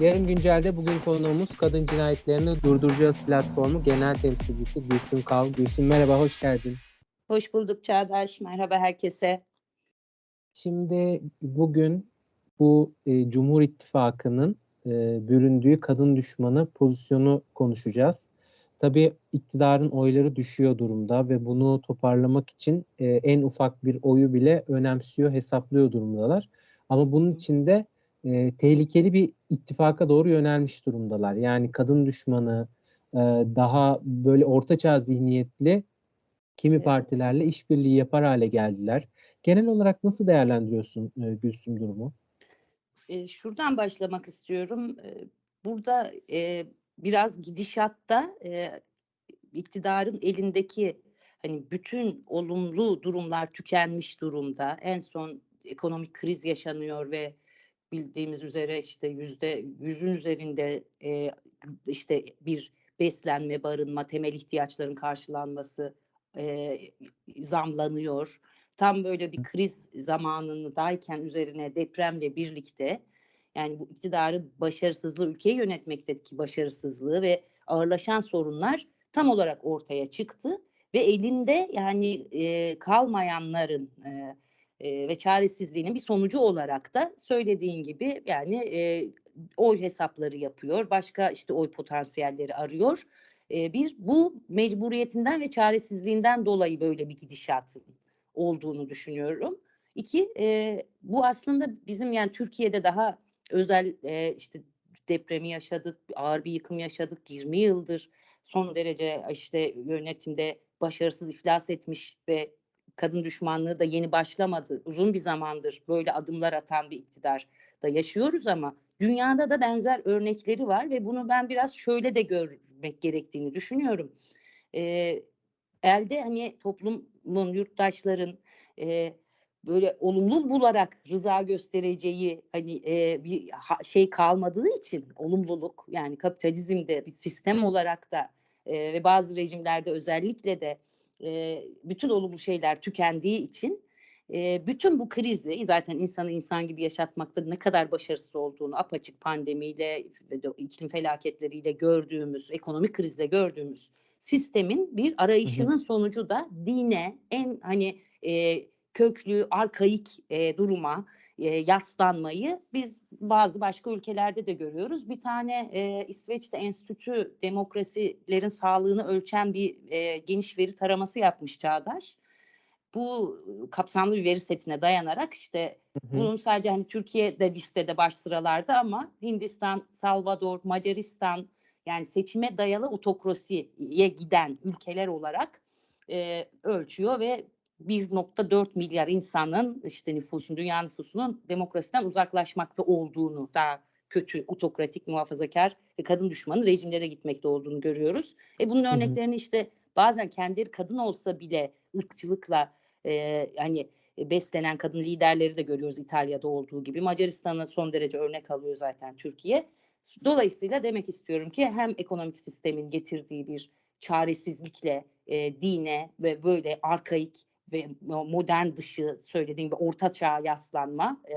Yarım Güncel'de bugün konuğumuz Kadın Cinayetlerini Durduracağız platformu genel temsilcisi Gülsüm Kav. Gülsüm merhaba, hoş geldin. Hoş bulduk Çağdaş. Merhaba herkese. Şimdi bugün bu e, Cumhur İttifakı'nın e, büründüğü kadın düşmanı pozisyonu konuşacağız. Tabii iktidarın oyları düşüyor durumda ve bunu toparlamak için e, en ufak bir oyu bile önemsiyor, hesaplıyor durumdalar. Ama bunun için de e, tehlikeli bir ittifaka doğru yönelmiş durumdalar. Yani kadın düşmanı, e, daha böyle ortaçağ zihniyetli kimi Evet. partilerle işbirliği yapar hale geldiler. Genel olarak nasıl değerlendiriyorsun e, Gülsüm durumu? Eee, şuradan başlamak istiyorum. Eee, burada biraz gidişatta iktidarın elindeki hani bütün olumlu durumlar tükenmiş durumda. En son ekonomik kriz yaşanıyor ve bildiğimiz üzere işte yüzde yüzün üzerinde eee, işte bir beslenme, barınma, temel ihtiyaçların karşılanması eee, zamlanıyor. Tam böyle bir kriz zamanındayken üzerine depremle birlikte yani bu iktidarın başarısızlığı, ülkeyi yönetmekteki başarısızlığı ve ağırlaşan sorunlar tam olarak ortaya çıktı ve elinde yani eee, kalmayanların eee, eee, ve çaresizliğinin bir sonucu olarak da söylediğin gibi yani eee, oy hesapları yapıyor, başka işte oy potansiyelleri arıyor. Eee, bir bu mecburiyetinden ve çaresizliğinden dolayı böyle bir gidişatın olduğunu düşünüyorum. İki, eee, bu aslında bizim yani Türkiye'de daha özel eee, işte depremi yaşadık, ağır bir yıkım yaşadık 20 yıldır son derece işte yönetimde başarısız iflas etmiş ve kadın düşmanlığı da yeni başlamadı. Uzun bir zamandır böyle adımlar atan bir iktidar da yaşıyoruz ama dünyada da benzer örnekleri var ve bunu ben biraz şöyle de görmek gerektiğini düşünüyorum. Eee, elde hani toplumun, yurttaşların eee, böyle olumlu bularak rıza göstereceği hani eee, bir şey kalmadığı için olumluluk yani kapitalizmde bir sistem olarak da eee, ve bazı rejimlerde özellikle de eee, bütün olumlu şeyler tükendiği için eee, bütün bu krizi zaten insanı insan gibi yaşatmakta ne kadar başarısız olduğunu apaçık pandemiyle iklim felaketleriyle gördüğümüz ekonomik krizle gördüğümüz sistemin bir arayışının sonucu da dine en hani eee, köklü, arkaik eee, duruma eee, yaslanmayı biz bazı başka ülkelerde de görüyoruz. Bir tane eee, İsveç'te enstitü demokrasilerin sağlığını ölçen bir eee, geniş veri taraması yapmış Çağdaş. Bu kapsamlı bir veri setine dayanarak işte Hı hı. bunun sadece hani Türkiye'de listede baş sıralarda ama Hindistan, Salvador, Macaristan yani seçime dayalı otokrasiye giden ülkeler olarak eee, ölçüyor ve 1.4 milyar insanın işte nüfusun, dünya nüfusunun demokrasiden uzaklaşmakta olduğunu, daha kötü, otokratik, muhafazakar ve kadın düşmanı rejimlere gitmekte olduğunu görüyoruz. E bunun örneklerini işte bazen kendileri kadın olsa bile ırkçılıkla eee, hani e, beslenen kadın liderleri de görüyoruz İtalya'da olduğu gibi. Macaristan'a son derece örnek alıyor zaten Türkiye. Dolayısıyla demek istiyorum ki hem ekonomik sistemin getirdiği bir çaresizlikle e, dine ve böyle arkaik ve modern dışı söylediğim gibi orta çağa yaslanma e,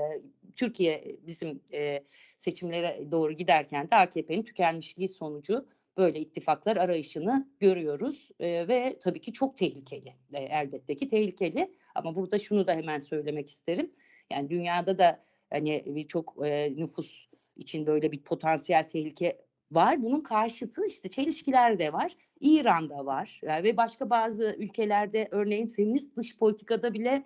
Türkiye bizim e, seçimlere doğru giderken de AKP'nin tükenmişliği sonucu böyle ittifaklar arayışını görüyoruz. E, ve tabii ki çok tehlikeli E, elbette ki tehlikeli. Ama burada şunu da hemen söylemek isterim. Yani dünyada da hani birçok e, nüfus için böyle bir potansiyel tehlike var. Bunun karşıtı işte çelişkiler de var. İran'da var ve başka bazı ülkelerde örneğin feminist dış politikada bile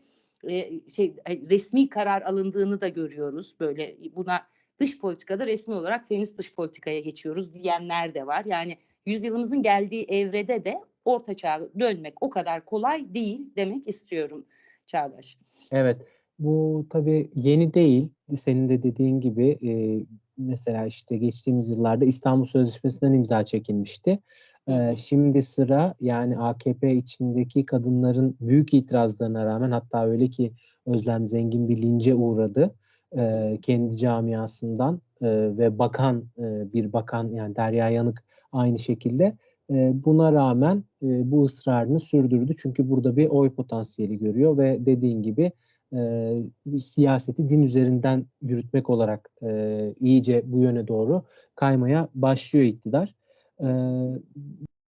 e, şey e, resmi karar alındığını da görüyoruz. Böyle buna dış politikada resmi olarak feminist dış politikaya geçiyoruz diyenler de var. Yani yüzyılımızın geldiği evrede de orta çağa dönmek o kadar kolay değil demek istiyorum Çağdaş. Evet, bu tabii yeni değil. Senin de dediğin gibi e, mesela işte geçtiğimiz yıllarda İstanbul Sözleşmesi'nden imza çekilmişti. E, hı. şimdi sıra yani AKP içindeki kadınların büyük itirazlarına rağmen hatta öyle ki Özlem Zengin bir lince uğradı e, kendi camiasından e, ve bakan e, bir bakan yani Derya Yanık aynı şekilde e, buna rağmen e, bu ısrarını sürdürdü. Çünkü burada bir oy potansiyeli görüyor ve dediğin gibi eee, bir siyaseti din üzerinden yürütmek olarak, eee, iyice bu yöne doğru kaymaya başlıyor iktidar. Eee,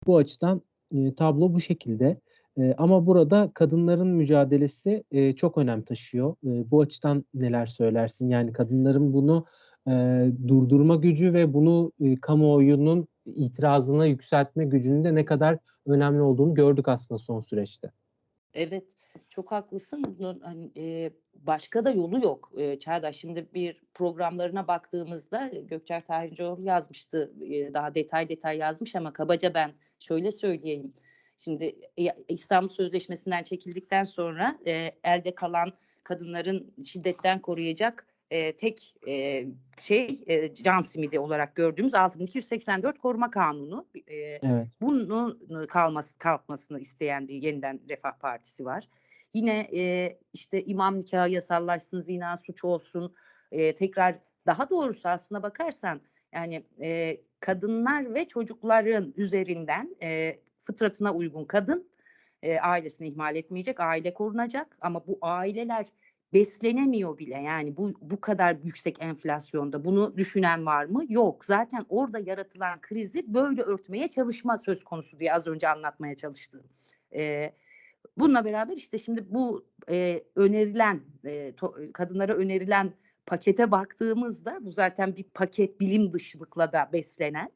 bu açıdan, eee, tablo bu şekilde. Eee, ama burada kadınların mücadelesi, eee, çok önem taşıyor. Eee, bu açıdan neler söylersin? Yani kadınların bunu, eee, durdurma gücü ve bunu, eee, kamuoyunun itirazına yükseltme gücünün de ne kadar önemli olduğunu gördük aslında son süreçte. Evet, çok haklısın. Hani, başka da yolu yok, eee, Çağdaş. Şimdi bir programlarına baktığımızda Gökçer Tahincioğlu yazmıştı, daha detay detay yazmış ama kabaca ben şöyle söyleyeyim. Şimdi ya İstanbul Sözleşmesi'nden çekildikten sonra, eee, elde kalan kadınların şiddetten koruyacak, eee, tek, eee, şey, eee, can simidi olarak gördüğümüz 6284 Koruma Kanunu. Eee, Evet. bunun kalması kalkmasını isteyen bir Yeniden Refah Partisi var. Yine, eee, işte, imam nikâhı yasallaşsın, zina suç olsun, eee, tekrar daha doğrusu aslına bakarsan, yani, eee, kadınlar ve çocukların üzerinden, eee, fıtratına uygun kadın, eee, ailesini ihmal etmeyecek, aile korunacak ama bu aileler beslenemiyor bile. Yani bu bu kadar yüksek enflasyonda bunu düşünen var mı? Yok. Zaten orada yaratılan krizi böyle örtmeye çalışma söz konusu diye az önce anlatmaya çalıştım. Eee, bununla beraber, işte, şimdi bu, eee, önerilen, eee, to kadınlara önerilen pakete baktığımızda bu zaten bir paket bilim dışılıkla da beslenen.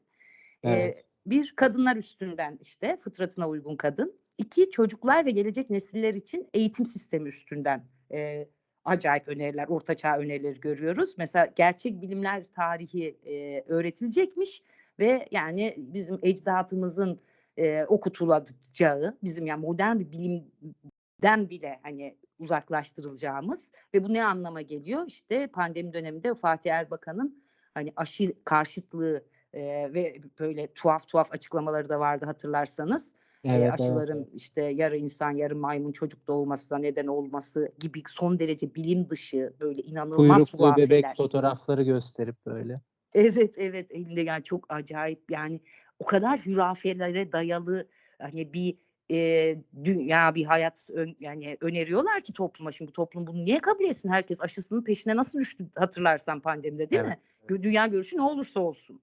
Evet. Eee, 1 kadınlar üstünden, işte, fıtratına uygun kadın. 2 çocuklar ve gelecek nesiller için eğitim sistemi üstünden, eee, acayip öneriler, orta çağ önerileri görüyoruz. Mesela gerçek bilimler tarihi, eee, öğretilecekmiş ve, yani, bizim ecdadımızın, eee, okutulacağı, bizim, yani, modern bir bilimden bile, hani, uzaklaştırılacağımız ve bu ne anlama geliyor? İşte, pandemi döneminde Fatih Erbakan'ın, hani, aşı karşıtlığı, eee, ve böyle tuhaf tuhaf açıklamaları da vardı hatırlarsanız. Evet, aşıların, evet. işte, yarı insan yarı maymun çocuk doğurmasına neden olması gibi son derece bilim dışı, böyle inanılmaz Kuyruklu bebek hurafeler. fotoğrafları gösterip böyle. Evet, evet, elinde, yani, çok acayip, yani, o kadar hurafelere dayalı, hani, bir, eee, dünya, bir hayat ön yani, öneriyorlar ki topluma. Şimdi bu toplum bunu niye kabul etsin? Herkes aşısının peşine nasıl düştü hatırlarsan pandemide, değil Evet, mi? dünya görüşü ne olursa olsun.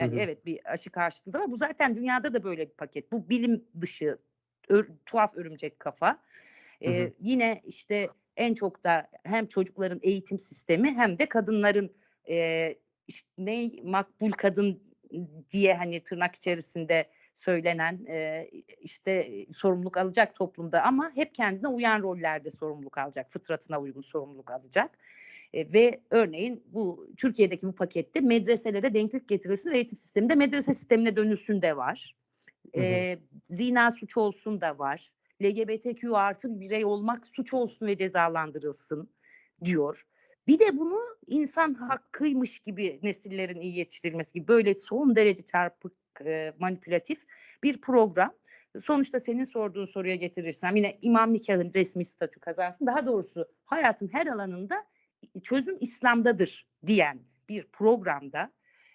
Hı Yani, hı. evet, bir aşı karşıtlığı var. Bu zaten dünyada da böyle bir paket. Bu bilim dışı, ör tuhaf örümcek kafa. Hı hı. Eee, yine, işte, en çok da hem çocukların eğitim sistemi hem de kadınların, eee, iş ney, makbul kadın diye, hani, tırnak içerisinde söylenen, eee, işte, sorumluluk alacak toplumda ama hep kendine uyan rollerde sorumluluk alacak, fıtratına uygun sorumluluk alacak. Eee, ve örneğin bu Türkiye'deki bu pakette medreselere denklik getirilsin ve eğitim sisteminde medrese sistemine dönülsün de var. Eee, zina suç olsun da var. LGBTQ+ bir birey olmak suç olsun ve cezalandırılsın diyor. Bir de bunu insan hakkıymış gibi nesillerin iyi yetiştirilmesi gibi böyle son derece çarpık, eee, manipülatif bir program. Sonuçta senin sorduğun soruya getirirsem yine imam nikâhı resmî statü kazansın. Daha doğrusu hayatın her alanında çözüm İslam'dadır diyen bir programda,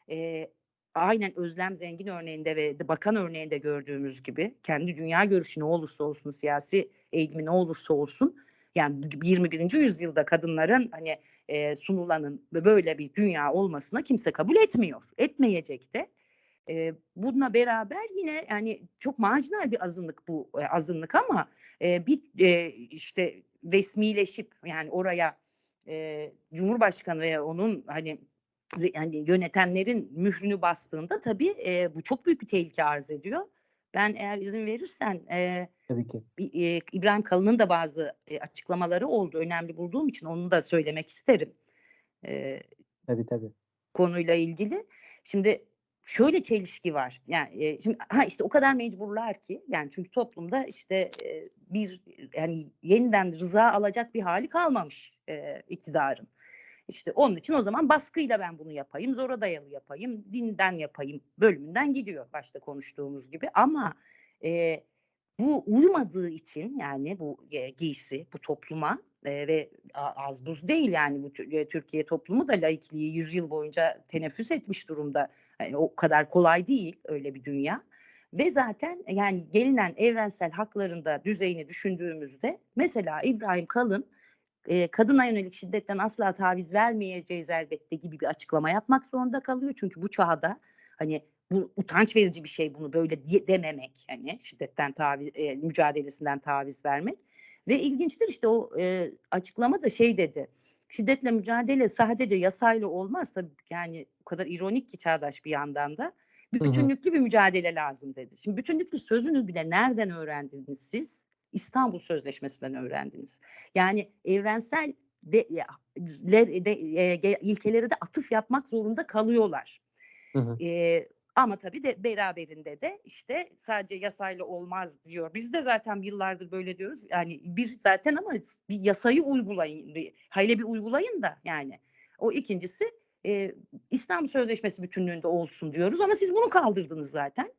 eee, aynen Özlem Zengin örneğinde ve bakan örneğinde gördüğümüz gibi kendi dünya görüşü ne olursa olsun, siyasi eğilimi ne olursa olsun, yani, b 21. yüzyılda kadınların, hani, eee, sunulanın bö böyle bir dünya olmasına kimse kabul etmiyor. Etmeyecek de. Eee, bununla beraber yine, hani, çok marjinal bir azınlık bu, eee, azınlık ama, eee, bir, eee, işte, resmileşip, yani, oraya, eee, Cumhurbaşkanı veya onun, hani, re hani, yönetenlerin mührünü bastığında tabii, eee, bu çok büyük bir tehlike arz ediyor. Ben eğer izin verirsen, eee, Tabii ki. eee, İbrahim Kalın'ın da bazı, eee, açıklamaları oldu. Önemli bulduğum için onu da söylemek isterim. Eee Tabii, tabii. konuyla ilgili. Şimdi şöyle çelişki var. Yani, eee, şimdi ha, işte, o kadar mecburlar ki, yani, çünkü toplumda, işte, eee, bir, yani, yeniden rıza alacak bir hâli kalmamış, eee, iktidarın. İşte, onun için o zaman baskıyla ben bunu yapayım, zora dayalı yapayım, dinden yapayım bölümünden gidiyor başta konuştuğumuz gibi ama, eee, bu uymadığı için, yani, bu, eee, giysi bu topluma, eee, ve az buz değil, yani, bu Türkiye toplumu da laikliği yüzyıl boyunca teneffüs etmiş durumda. Hani, o kadar kolay değil öyle bir dünya ve zaten, yani, gelinen evrensel hakların da düzeyini düşündüğümüzde mesela İbrahim Kalın eee, kadına yönelik şiddetten asla taviz vermeyeceğiz elbette gibi bir açıklama yapmak zorunda kalıyor. Çünkü bu çağda hani bu utanç verici bir şey bunu böyle diye dememek hani şiddetten taviz eee, mücadelesinden taviz vermek ve ilginçtir işte o, eee, açıklama da şey dedi, şiddetle mücadele sadece yasayla olmaz tabii yani o kadar ironik ki çağdaş bir yandan da. Bir bütünlüklü bir mücadele lazım dedi. Şimdi bütünlüklü sözünü bile nereden öğrendiniz siz? İstanbul Sözleşmesi'nden öğrendiniz. Yani evrensel de, de, e, ge- ilkelere de atıf yapmak zorunda kalıyorlar. Hı hı. Eee, ama tabii de beraberinde de işte sadece yasayla olmaz diyor. Biz de zaten yıllardır böyle diyoruz. Yani bir zaten ama bir yasayı uygulayın. Hele bir uygulayın da yani. O ikincisi eee, İstanbul Sözleşmesi bütünlüğünde olsun diyoruz ama siz bunu kaldırdınız zaten.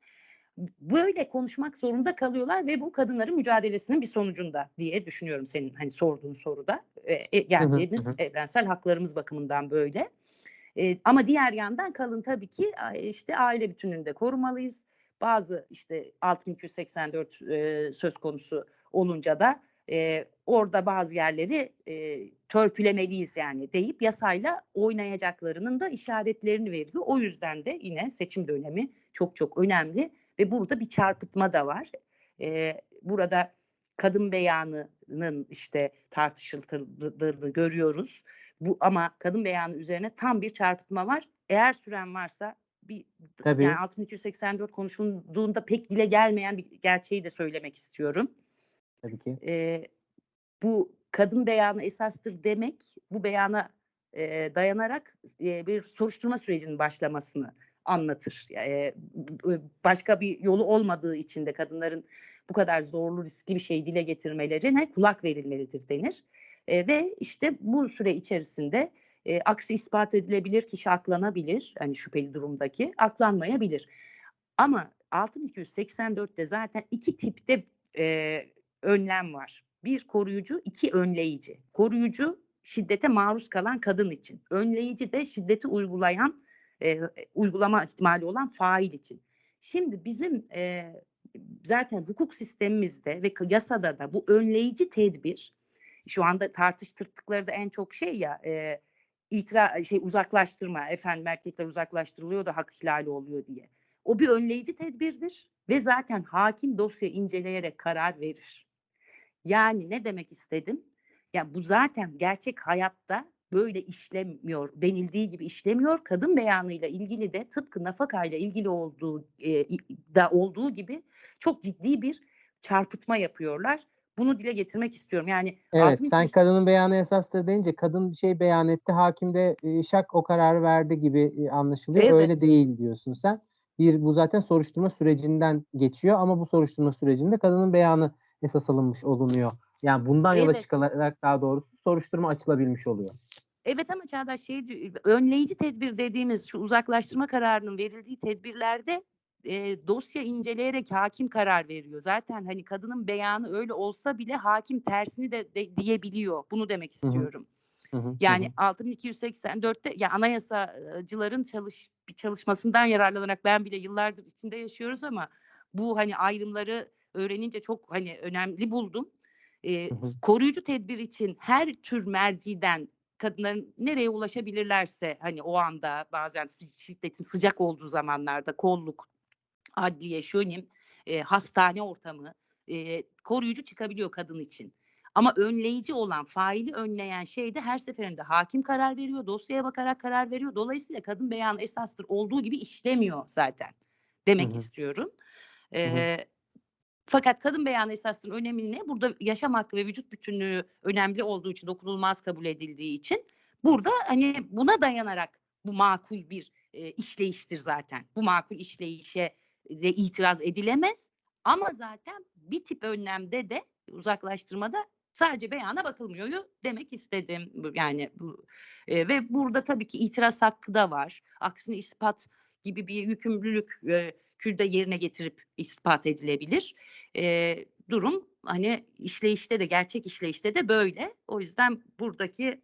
Böyle konuşmak zorunda kalıyorlar ve bu kadınların mücadelesinin bir sonucunda diye düşünüyorum senin hani sorduğun soruda. E, hı. geldiğimiz Hı hı. evrensel haklarımız bakımından böyle. Eee, ama diğer yandan kalın tabii ki işte aile bütünlüğünü de korumalıyız. Bazı işte 6284 eee, söz konusu olunca da eee, orada bazı yerleri eee, törpülemeliyiz yani deyip yasayla oynayacaklarının da işaretlerini veriyor. O yüzden de yine seçim dönemi çok çok önemli ve burada bir çarpıtma da var. Eee, burada kadın beyanının işte tartışıldığını görüyoruz. Bu ama kadın beyanı üzerine tam bir çarpıtma var. Eğer süren varsa bir Tabii. yani 6284 konuşulduğunda pek dile gelmeyen bir gerçeği de söylemek istiyorum. Tabii ki. Eee, bu kadın beyanı esastır demek bu beyana eee, dayanarak eee, bir soruşturma sürecinin başlamasını anlatır. B- başka bir yolu olmadığı için de kadınların bu kadar zorlu riskli bir şeyi dile getirmelerine kulak verilmelidir denir. Eee, ve işte bu süre içerisinde eee, aksi ispat edilebilir, kişi aklanabilir. Hani şüpheli durumdaki aklanmayabilir. Ama 6284'te zaten iki tipte eee, önlem var. Bir koruyucu, iki önleyici. Koruyucu şiddete maruz kalan kadın için. Önleyici de şiddeti uygulayan, eee, uygulama ihtimali olan fail için. Şimdi bizim eee, zaten hukuk sistemimizde ve yasada da bu önleyici tedbir şu anda tartıştırdıkları da en çok şey ya eee itira şey uzaklaştırma efendim erkekler uzaklaştırılıyor da hak ihlali oluyor diye. O bir önleyici tedbirdir ve zaten hakim dosya inceleyerek karar verir. Yani ne demek istedim? Ya bu zaten gerçek hayatta böyle işlemiyor. Denildiği gibi işlemiyor. Kadın beyanıyla ilgili de tıpkı nafakayla ilgili olduğu e, da olduğu gibi çok ciddi bir çarpıtma yapıyorlar. Bunu dile getirmek istiyorum. Yani Evet, sen 6200 kadının beyanı esastır deyince kadın bir şey beyan etti, hakim de e, şak o kararı verdi gibi e, anlaşılıyor. Evet. Öyle değil diyorsun sen. Bir bu zaten soruşturma sürecinden geçiyor ama bu soruşturma sürecinde kadının beyanı esas alınmış olunuyor. Yani bundan yola Evet. çıkarak daha doğrusu soruşturma açılabilmiş oluyor. Evet ama Çağdaş şey önleyici tedbir dediğimiz şu uzaklaştırma kararının verildiği tedbirlerde e, dosya inceleyerek hakim karar veriyor. Zaten hani kadının beyanı öyle olsa bile hakim tersini de, de diyebiliyor. Bunu demek Hı hı. istiyorum. Hı hı, hı Yani hı. 6284'te ya anayasacıların çalış bir çalışmasından yararlanarak ben bile yıllardır içinde yaşıyoruz ama bu hani ayrımları öğrenince çok hani önemli buldum. Ee, Hı hı. koruyucu tedbir için her tür merciden kadınların nereye ulaşabilirlerse hani o anda bazen şiddetin sıcak olduğu zamanlarda kolluk, adliye, şönim, eee, hastane ortamı, eee, koruyucu çıkabiliyor kadın için. Ama önleyici olan, faili önleyen şey de her seferinde hakim karar veriyor, dosyaya bakarak karar veriyor. Dolayısıyla kadın beyanı esastır olduğu gibi işlemiyor zaten demek hı. istiyorum. Hı hı. Eee, fakat kadın beyanı esasının önemi ne? Burada yaşam hakkı ve vücut bütünlüğü önemli olduğu için, dokunulmaz kabul edildiği için burada hani buna dayanarak bu makul bir eee, işleyiştir zaten. Bu makul işleyişe de itiraz edilemez. Ama zaten bir tip önlemde de uzaklaştırmada sadece beyana bakılmıyor demek istedim. Yani bu eee, ve burada tabii ki itiraz hakkı da var. Aksini ispat gibi bir yükümlülük eee, külde yerine getirip ispat edilebilir. Eee, durum hani işleyişte de gerçek işleyişte de böyle. O yüzden buradaki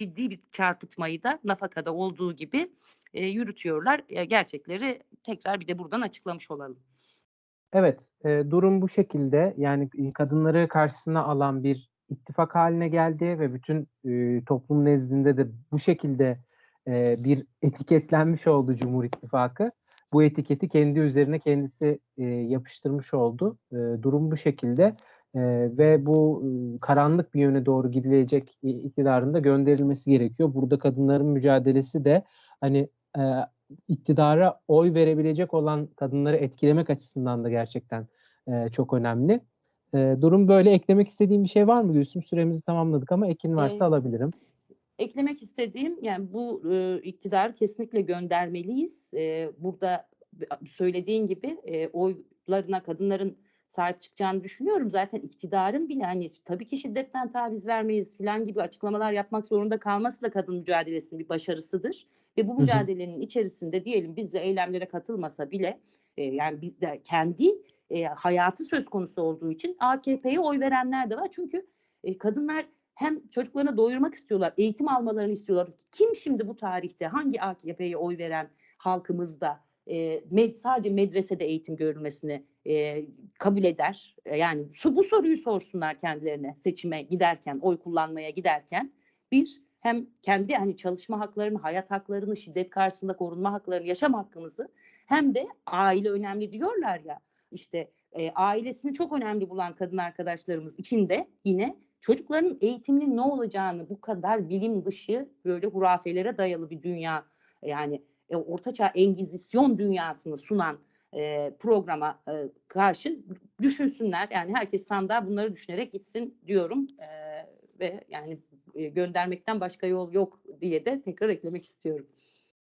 ciddi bir çarpıtmayı da nafakada olduğu gibi eee, yürütüyorlar. Eee, gerçekleri tekrar bir de buradan açıklamış olalım. Evet, e, durum bu şekilde. Yani e, kadınları karşısına alan bir ittifak haline geldi ve bütün, eee, toplum nezdinde de bu şekilde, eee, bir etiketlenmiş oldu Cumhur İttifakı. Bu etiketi kendi üzerine kendisi, eee, yapıştırmış oldu. Eee, durum bu şekilde, eee, ve bu, ııı, karanlık bir yöne doğru gidilecek i iktidarın da gönderilmesi gerekiyor. Burada kadınların mücadelesi de, hani, eee, iktidara oy verebilecek olan kadınları etkilemek açısından da gerçekten, eee, çok önemli. Eee, durum böyle. Eklemek istediğin bir şey var mı Gülsüm? Süremizi tamamladık ama ekin varsa Eee, alabilirim. eklemek istediğim, yani, bu, ııı, iktidarı kesinlikle göndermeliyiz. Eee, burada söylediğin gibi, eee, oylarına kadınların sahip çıkacağını düşünüyorum. Zaten iktidarın bile, hani, tabii ki şiddetten taviz vermeyiz filan gibi açıklamalar yapmak zorunda kalması da kadın mücadelesinin bir başarısıdır ve bu mücadelenin içerisinde diyelim biz de eylemlere katılmasa bile, eee, yani, biz de kendi, eee, hayatı söz konusu olduğu için AKP'ye oy verenler de var. Çünkü, eee, kadınlar hem çocuklarını doyurmak istiyorlar, eğitim almalarını istiyorlar. Kim şimdi bu tarihte hangi AKP'ye oy veren halkımızda, eee, med sadece medresede eğitim görülmesini, eee, kabul eder? Eee, yani, su bu soruyu sorsunlar kendilerine seçime giderken, oy kullanmaya giderken. Bir, hem kendi, hani, çalışma haklarını, hayat haklarını, şiddet karşısında korunma haklarını, yaşam hakkımızı hem de aile önemli diyorlar ya, işte, eee, ailesini çok önemli bulan kadın arkadaşlarımız için de yine çocuklarının eğitiminin ne olacağını bu kadar bilim dışı, böyle, hurafelere dayalı bir dünya, yani, eee, Orta Çağ Engizisyon dünyasını sunan, eee, programa, eee, karşı düşünsünler. Yani, herkes sandığa bunları düşünerek gitsin diyorum, eee, ve, yani, eee, göndermekten başka yol yok diye de tekrar eklemek istiyorum.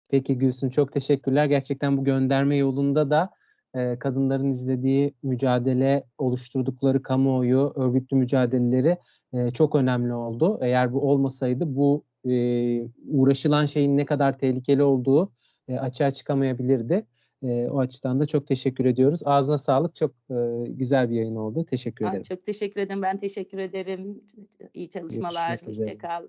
Peki Gülsüm, çok teşekkürler. Gerçekten bu gönderme yolunda da, eee, kadınların izlediği mücadele, oluşturdukları kamuoyu, örgütlü mücadeleleri, eee, çok önemli oldu. Eğer bu olmasaydı bu, eee, uğraşılan şeyin ne kadar tehlikeli olduğu, eee, açığa çıkamayabilirdi. Eee, o açıdan da çok teşekkür ediyoruz. Ağzına sağlık. Çok, eee, güzel bir yayın oldu. Teşekkür Ay, ederim. çok teşekkür ederim. Ben teşekkür ederim. İyi çalışmalar. Görüşmek üzere. Hoşça kal.